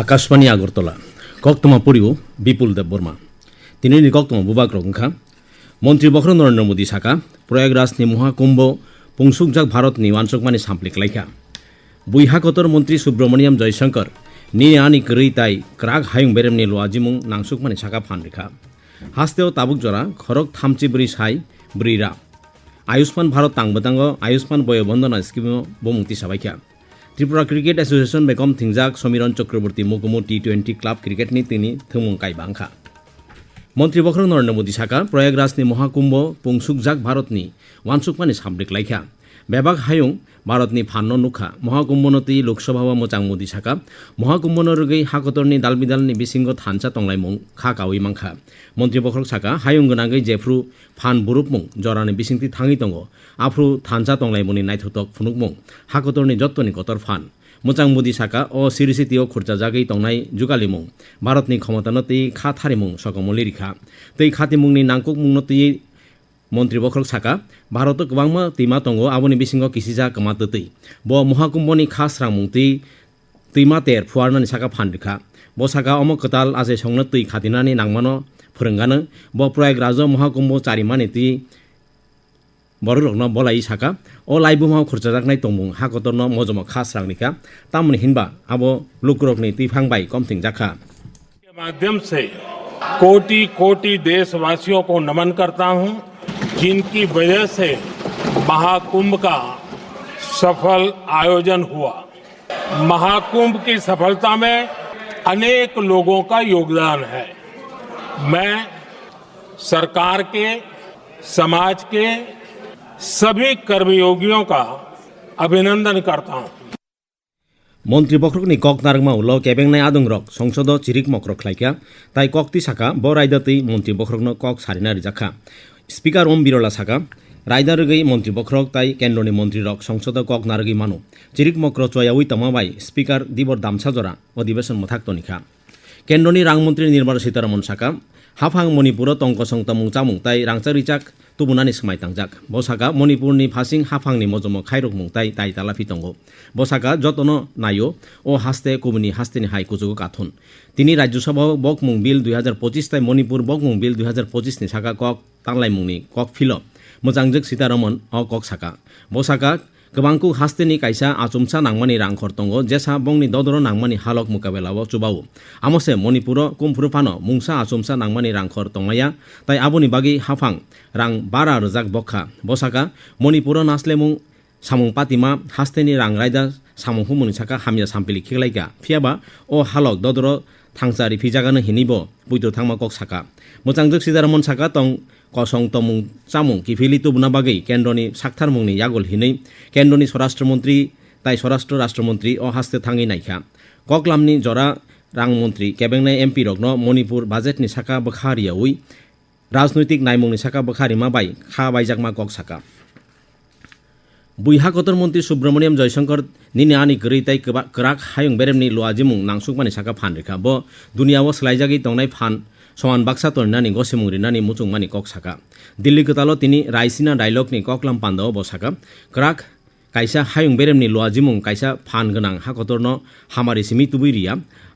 আকাশবাণী আগরতলা। কক্তমা পরিও বিপুল দেব বর্মা। তিনি কক্তমা বুবাক রংখা। মন্ত্রী বক্র নরেন্দ্র মোদী সাকা প্রয়াগরাজনি মহাকুম্ভ। পুংসুকজাক ভারতনি ওয়ানসুকমানি সামপ্লিক লাইখা। বুইহাকতর মন্ত্রী Subrahmanyam Jaishankar tai krak hayung berem ni lo ajimung nangsuk mani saka phan rekha hasteo tabuk jora khorok thamchi bri sai bri ra Ayushman Bharat তাংবতাঙ্গ Ayushman Vay Vandana scheme বমুক্তি সাবাইখ্যা Tripura cricket association বেগম থিংজাক, সমীরণ চক্রবর্তী মুকুমু টি টোয়েন্টি ক্লাব ক্রিকেটনি তিনি থুমুং বাংখা মন্ত্রী বক্র নরেন্দ্র মোদী সাকা প্রয়াগরাজনি মহাকুম্ভ পুংসুকজাক ভারতনি ওয়ানসুকমানি সামরিক লাইখা। বেবাক হায়ুং ભારતની ફાનનો નુખા મહાકુંભનોતી લોકસભામાં મોચાંગ મોદી શાખા મહાકુંભનો રોગી હાકોતરની દાલબિદાલની બિસિંગો થાનચા તંગલાઈમું ખા કાવી માંખા મંત્રી બખરક શાખા હાયુંગ નાંગી જેફ્રુ ফান বুরুকমুং জরানি বিসিংতি থাঙি তঙ্গ আফ্রু থানসা তংলাইমনি নাইথতক ফুনুকমুং হাকতরনি যত্তনি কতর ফান। মোচাং মোদি শাখা ও সিরিসিতিও খরচা জাগেই তংনাই জুগালিমুং ভারতনি ক্ষমতানতি খা থারিমুং সকমলি রিখা তৈ খাতিমুংনি নাংকুক মুংনতি মন্ত্রী বখরক সাকা ভারত কবাংমা তিমা তঙ্গ আবনি বিসিঙ্গ কিসিজা কমা তৈ ব মহাকুম্ভনি খাস রামুংতি তৈমা তের ফুয়ারনানি সাকা ফান্ডিখা ব সাকা অমক কতাল আজে সঙ্গন তৈ খাদিনানি নাংমানো ফোরঙ্গানো ব প্রয়াগরাজ মহাকুম্ভ চারিমানি তুই বড় রকম বলাই সাকা ও লাইবুমাও খরচাজাকনাই তমুং ন মজম খাস রাংনিকা তামনি হিনবা আবো লুকরকনি তৈফাং বাই কমথিং জাখা। माध्यम से कोटि कोटि देशवासियों को नमन करता हूं। जिनकी वजह से महाकुंभ का सफल आयोजन हुआ महाकुंभ की सफलता में अनेक लोगों का योगदान है मैं सरकार के समाज के सभी कर्मयोगियों का अभिनंदन करता हूं মন্ত্রী বক্রকনি কক নারংমা উল কেবেংনাই আদং রক সংসদ চিরিক মক্রক খাইকা তাই ককতি সাকা ব রায়দাতৈ মন্ত্রী বক্রকনো কক সারিনারি জাখা স্পিকার ওম বিরলা সাকা রায়দারগী মন্ত্রী বক্রক তাই কেন্দ্রনি মন্ত্রী রক সংসদ কক নারগী মানো, চিরিক মক্র চয়াউই তমাবাই স্পিকার দিবর দামসাজরা অধিবেশন মথাক্ত নিখা। কেন্দ্রনি রাংমন্ত্রী নির্মলা সীতারামন সাকা হাফাং মণিপুর টংক সংতমুং চামুং তাই রাংচারিচাক তুবুনানি সমাই তাংজাক বসাকা মণিপুরনি ফাসিং হাফাংনি মজম খাইরকমুং তাই তাই তালাফি তঙ্গ বসাকা যতন নাইও ও হাস্তে কুবুনি হাস্তেনি হাই কুচুগো কাথুন তিনি রাজ্যসভা বকমুং বিল দুই হাজার পঁচিশ তাই মণিপুর বকমুং বিল দুই হাজার পঁচিশ নি সাকা কক তাংলাইমুংনি কক ফিল মোজাংজক সীতারমন অ কক সাকা বসাকা गोबांखौ हास्तेनि कायसा आचुमसा नांमानि रांखर दङ जेसा बंनि ददर नांमानि हालक मुकाबेलाव चुबावो आमसे मणिपुर कुमफुरफानो मुंसा आचुमसा नांमानि रांखर दंनाया ताइ आबुनि बागै हाफां रां बारा रोजाक बखा बसाका मणिपुर नासलेमुं सामुं पातिमा हास्तेनि रां रायदा सामुंखौ मुनिसाका हामिया सामपिलि खेलायगा फियाबा अ thangsa ri phijagana hinibo puito thangma kok saka mochangjuk sidaramon saka tong kosong tomung chamung ki phili tubuna bagei kendroni sakthar mungni yagol hinei kendroni স্বরাষ্ট্রমন্ত্রী তাই স্বরাষ্ট্র রাষ্ট্রমন্ত্রী ও হাসতে থাঙি নাইখা ককলামনি জরা রাংমন্ত্রী কেবেংনাই এমপি রগ্ন মণিপুর বাজেটনি সাকা বখারিয়া উই রাজনৈতিক নাইমংনি সাকা বখারিমা বাই খা বাইজাকমা কক সাকা বুইহাকতর মন্ত্রী সুব্রমণিয়াম জয়শঙ্কর নিনে আনি গৈ তাই করাক হায়ং বেরেমনি লোয়াজিমুং নাংসুকমানি সাকা ফান রেখা। ব, দুনিয়াও স্লাইজাগি তংনাই ফান সমান বাক্সা তরিনানি গসিমুং রিনানি মুচুংমানি কক সাকা দিল্লি কতালো তিনি রাইসিনা ডাইলগনি ককলাম পান্দাও বসাকা করাক কাইসা হায়ং বেরেমনি লোয়াজিমুং কাইসা ফান গোনাं হাকতরনো হামারি সিমি তুবুইরিয়া।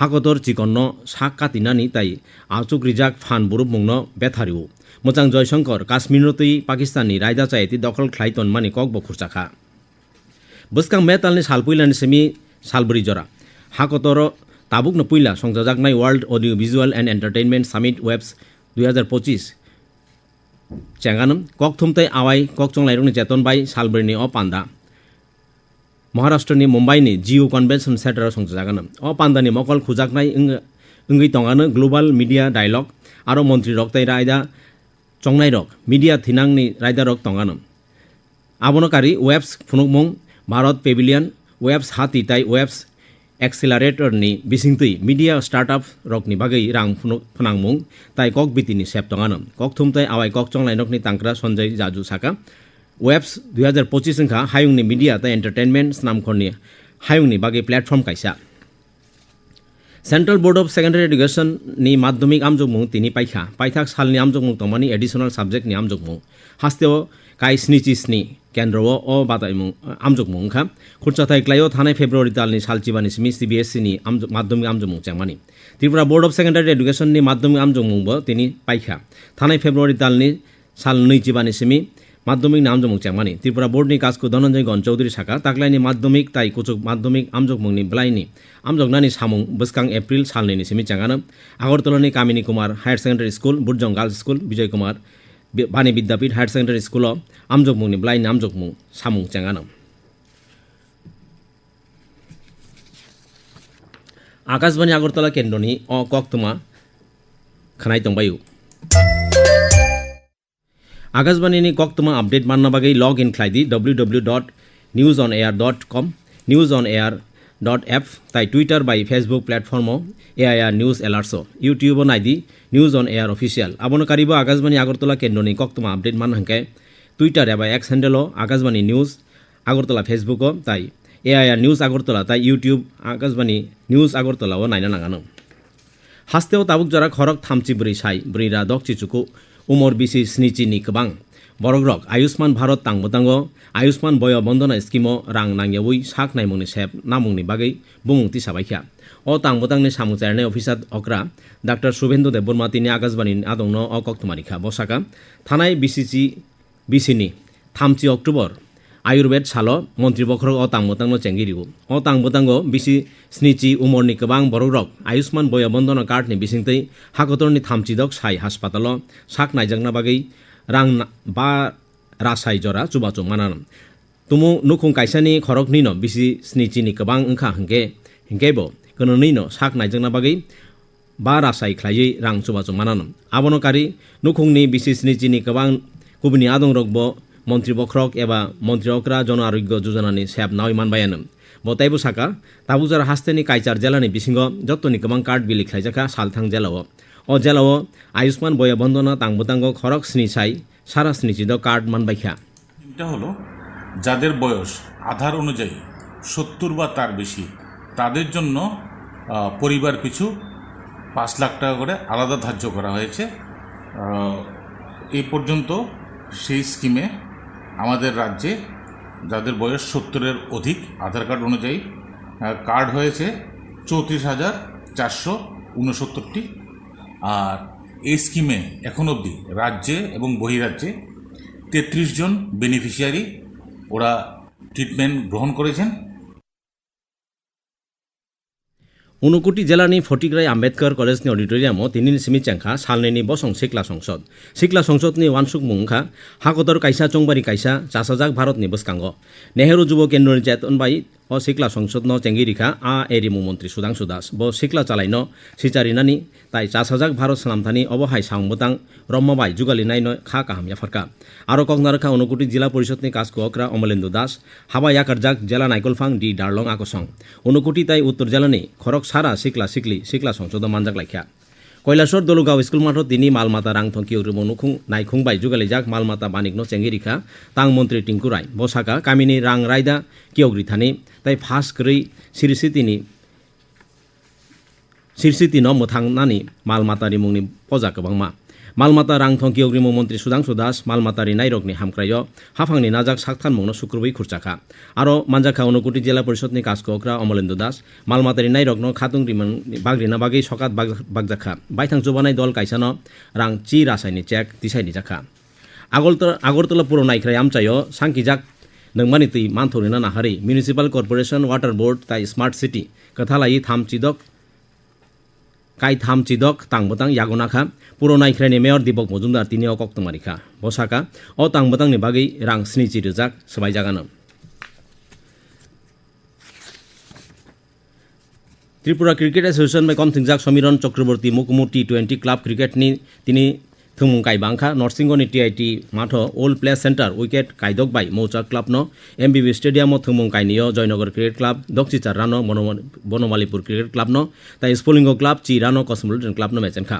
হাকতর চিকন্ন সাক কাতিনানি তাই আচুক রিজাক ফান বুরুবমুংনো বেথারিউ মোচাং জয়শঙ্কর কাশ্মীরনতৈ পাকিস্তাননি রায়দা চাইতি দখল খ্লাইতন মানি কক বখুরচাখা বসকাং মেতালনি সালপুইলানি সেমি সালবরি জরা হাকতর তাবুকনো পুইলা সংজাজাকনাই world audio visual and entertainment summit WAVES দুই হাজার পঁচিশ চেঙ্গানম কক থুমতাই আওয়াই কক চংলাইরংনি চেতন বাই সালবরিনি অ পান্ডা महाराष्ट्रनि मुम्बाइनि जिअ कन्भेन्सन सेन्टाराव संजागोन अ पान्दानि मकल खुजाकनाय ओंगै तंगानो ग्लोबाल मिडिया डायलग आरो मन्त्रि रक ताइ रायदा चंनाय रक मिडिया थिनांनि रायदा रक तंगानो आबनकारि वेब्स फुनुकमुं भारत पेभिलियन वेब्स हाति ताइ वेब्स एक्सिलारेटरनि बिसिंतै मिडिया स्टार्टआप रकनि बागै रां फुनांमुं ताइ कक बितिनि सेप तंगानो कक थुमताइ आवाय कक चंलाय रकनि तांक्रा सञ्जय जाजु साका वेब्स दुई हजार पच्चिस ओंखा हायुंनि मिडिया ता एन्टारटेनमेन्ट स्नामखरनि हायुंनि बागै platform कायसा central board of secondary एडुकेसननि माध्यमिक आमजोगमुं तिनि पाइखा पाइथाक सालनि आमजोगमुं तमानि एडिसनेल साबजेक्टनि आमजोगमुं हास्तेव काइ स्निचि स्नि केन्द्रआव अ बादायमुं आमजोगमुं ओंखा खुरचाथाय क्लाइआव थानाय फेब्रुवारि दाननि सालचिबानि सिमि सिबिएससिनि माध्यमिक आमजोगमुं चांमानि त्रिपुरा बोर्ड अफ सेकेन्डारी एडुकेसननि माध्यमिक आमजोगमुंबो तिनि पाइखा थानाय फेब्रुवारि दाननि साल नैजिबानि মাধ্যমিক নামজমুক চ্যাংমানি ত্রিপুরা বোর্ড নিয়ে বোর্ডনি কাজকু ধনঞ্জয়গণ চৌধুরী শাখা। তাকলাইনি মাধ্যমিক, তাই কুচুক মাধ্যমিক আমজক আমজকমুংনি ব্লাইনি। আমজক নানি সামুং, বসকাং, এপ্রিল সালনি নিশিমি চ্যাঙ্গানো আগরতলানি Kamini Kumar, higher secondary school, বুর্জং girls school, Bijoy Kumar Bani Vidyapith, higher secondary school আমজক আমজকমুংনি ব্লাইনি আমজক আমজকমুং সামুং চ্যাঙ্গানো আকাশবাণী আগরতলা কেন্দ্রনি অ, কক্তমা খানাই তংবায়ু আকাশবাণী આકાશવાણીની કોક્તમાં અપડેટ માનવા ગઈ log in ખ્લાયદી W W dot news on air dot com news on air dot F তাই টুইটার বাই ফেসবুক প্ল্যাটফর্মও এআইআর নিউজ এলার্সও ইউটিউব নাইদি নিউজ অন এয়ার অফিসিয়াল আবনকারিব আকাশবাণী আগরতলা কেন্দ্র নি কক কক্তমা আপডেট মান হাঁকে। টুইটার এবার X handle Akashvani news Agartala Facebook তাই এআইআর নিউজ আগরতলা, তাই ইউটিউব আকাশবাণী নিউজ আগরতলাও নাইনা নাগানো। হাস্তেও তাবুক জরা খরক থামচি বুড়ি সাই বুড়িরা দক চিচুকু। উমর বিশি স্নিচি ᱱᱤᱠ ᱵᱟᱝ বরগ্রক, আয়ুষ্মান ভারত তাংবতাঙ্গ আয়ুষ্মান বয় বন্দনা স্কিমো, রাং নাংয়াবুই সাক নাইমুংনি সেব নামুংনি বাগৈ বুমুংতি সাবাইখ্যা। অ তাংবতাংনি সামুচারণে অফিসার অক্রা ডাক্তার শুভেন্দু দেববর্মা তিনি আকাশবাণী আদৌন অ কক্তমারিখা বসাকা। থানায় বিসিসি বিসিনি, থামচি অক্টোবর बसाका थानाय बिसिसि बिसिनि थामथि अक्ट'बर आयुर्वेद सालो मन्त्रि बख्रक अ तांबोतांनो चेंगिरिगु अ तांबोतांगो बिसि स्निचि उमरनि गोबां बरग्रक आयुष्मान बय बन्दना कार्डनि बिसिंतै हाकतरनि थामथिदक साइ हास्पाताल साक नायजांना बागै रां ना- बा रासाय जरा चुबाचु मानान तुमु नुखुं काइसानि खरकनिनो बिसि स्निचिनि गोबां ओंखा हंके हंकेबो गोनोनैनो साक नायजांना बागै बा रासाय ख्लायै रां चुबाचु मानान आबनकारि नुखुंनि बिसि स्निचिनि गोबां गुबुननि आदंरकबो मन्त्रि बख्रक एबा मन्त्रि अक्रा जन आरोग्य योजनानि सेब नावै मानबायानो बताइबो साका ताबुजार हास्तेनि काइचार जेलानि बिसिंग जत्तनि गोबां कार्ड बिलि ख्लाइजाखा सालथां जेलाव अ जेलाव आयुष्मान बय बन्दना तांबोतांग खरक स्नि साइ सारा स्निचिद कार्ड मानबायखा এটা হলো যাদের বয়স আধার অনুযায়ী সত্তর বা তার বেশি তাদের জন্য আহ, পরিবার পিছু পাঁচ লাখ টাকা করে আলাদা ধার্য করা হয়েছে আহ, এই পর্যন্ত সেই স্কিমে আমাদের রাজ্যে যাদের বয়স সত্তরের অধিক আধার কার্ড অনুযায়ী কার্ড হয়েছে চৌত্রিশ হাজার চারশো উনসত্তরটি। আর এই স্কিমে এখন অবধি রাজ্যে এবং বহিরাজ্যে তেত্রিশ জন বেনিফিশিয়ারি ওরা ট্রিটমেন্ট গ্রহণ করেছেন। उनुकुटी जिल्लानि फटिग्राई आम्बेदकर कलेजनि अडिटोरियामाव दिनैनि सिमि चांखा सालनैनि बसं सिक्ला संसद सिक्ला संसदनि वानसुक मुंखा हाकतर काइसा चंबारी काइसा चासाजाक भारतनि बसकांग नेहरू जुब केन्द्रनि o sikla songsod no chengi rikha a eri mu montri sudangshu das bo sikla chalai no sichari nani tai chas hajak bharat sanamthani obahai saung botang rommobai jugali nai no kha kaham ya farka aro kokna rakha unukuti jila porishod ni kas kokra Amalendu Das হাবা ইয়াকারজাক জেলা নাইকলফাং D Darlong আকসং উনকুটি তাই উত্তর জেলানি খরক সারা সিকলা sickly সিকলা সংসদ মানজাক লাইখ্যা কৈলাসর Dalgaon school মাঠত তিনি মালমাতা রাংথং curiae নুখু, নাইখুং by যুগালি যাক মালমাতা বানিক চেঙ্গিরিখা তাং মন্ত্রী টিঙ্কু রায় বসাকা কামিনী রং রায়দা কিয়গ্রি Thani, তাই ফাঁস গ্রী শীর্ষে তিনি শীর্ষে তিন মথাংনানি মালমাতানি মুংনি পজা গবাংমা मालमाता रां थंखि अग्रिम मन्त्रि सुदांसु दास मालमातारि नायरकनि हामख्राय हाफांनि नाजाक साकथान मुंनो सुक्रुबै खुरचाखा आरो मानजाखा अनुकुटी जिल्ला परिषदनि काजको अक्रा अमलेन्दु दास मालमातारि नायरकनो खातुंग्रि बाग्रिना बागै सकात बागजाखा बायथां जौबानाय दल काइसानो रां चि रासायनि चेक दिसायनि जाखा आगरतला आगरतला पुर नायख्राय आमचायो सांखिजाक नोंमानि तै मानथरिना नाहारै मिउनिसिपाल कर्परेसन वाटार बोर्ड ताइ स्मार्ट सिटी कथालायि কাই থাম চিদক তাংবতাং ইয়াগোনাখা পুরোনা ইখ্রাইনি মেয়র দীপক মজুমদার তিনিও কক্তমারিখা বসাকা ও তাংবতাংনি বাগৈ রাং স্নিজি রোজাক সবাই জাগানো। ত্রিপুরা ক্রিকেট এসোসিয়েশন বাই কমথিংজাক সমীরণ চক্রবর্তী মুকুমু টি টোয়েন্টি ক্লাব ক্রিকেট নিয়ে তিনি থুমুং কাইবাংখা, নরসিংহনি টিআইটি মাঠ ওল্ড প্লেয়ার সেন্টার, উইকেট কাইদক বাই মৌচাক ক্লাব ন এম এমবিবি স্টেডিয়াম থুমুং কাইনীয় জয়নগর ক্রিকেট ক্লাব, দক্ষিচার রানো বনমালীপুর ক্রিকেট ক্লাব ন, তাই স্ফুলিঙ্গ ক্লাব, চি রানো কসমুলটন ক্লাব ন ম্যাচ এনখা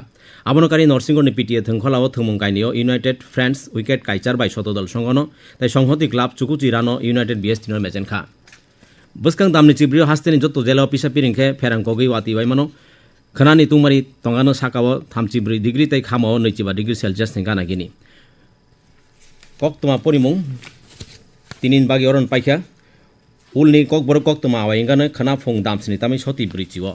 আবনকারী নরসিংহনি পিটিএ থংখলা ও থুমুং কাইনীয় ইউনাইটেড ফ্রেন্ডস উইকেট কাইচার বাই শতদল সংগন তাই সংহতি ক্লাব চুকুচি রানো ইউনাইটেড বিএসটি ন ম্যাচ এনখা বস্কাং দামনি চিবরিও হাস্তেনি যত জেলা অফিসা পিরিংখে ফেরাং কগি ওয়াতি বাই খনানি তুমারি তঙ্গানো সাকাও থামচিব্রি ডিগ্রি তাই খামাও নৈচিবা ডিগ্রি সেলসিয়াস থিঙ্কা নাগিনি কক তোমা পরিমং তিনিন বাগি অরণ পাইখা উলনি কক বড় কক তোমা আওয়াই গানে খনা ফং দামসিনি তামি সতি ব্রিচিও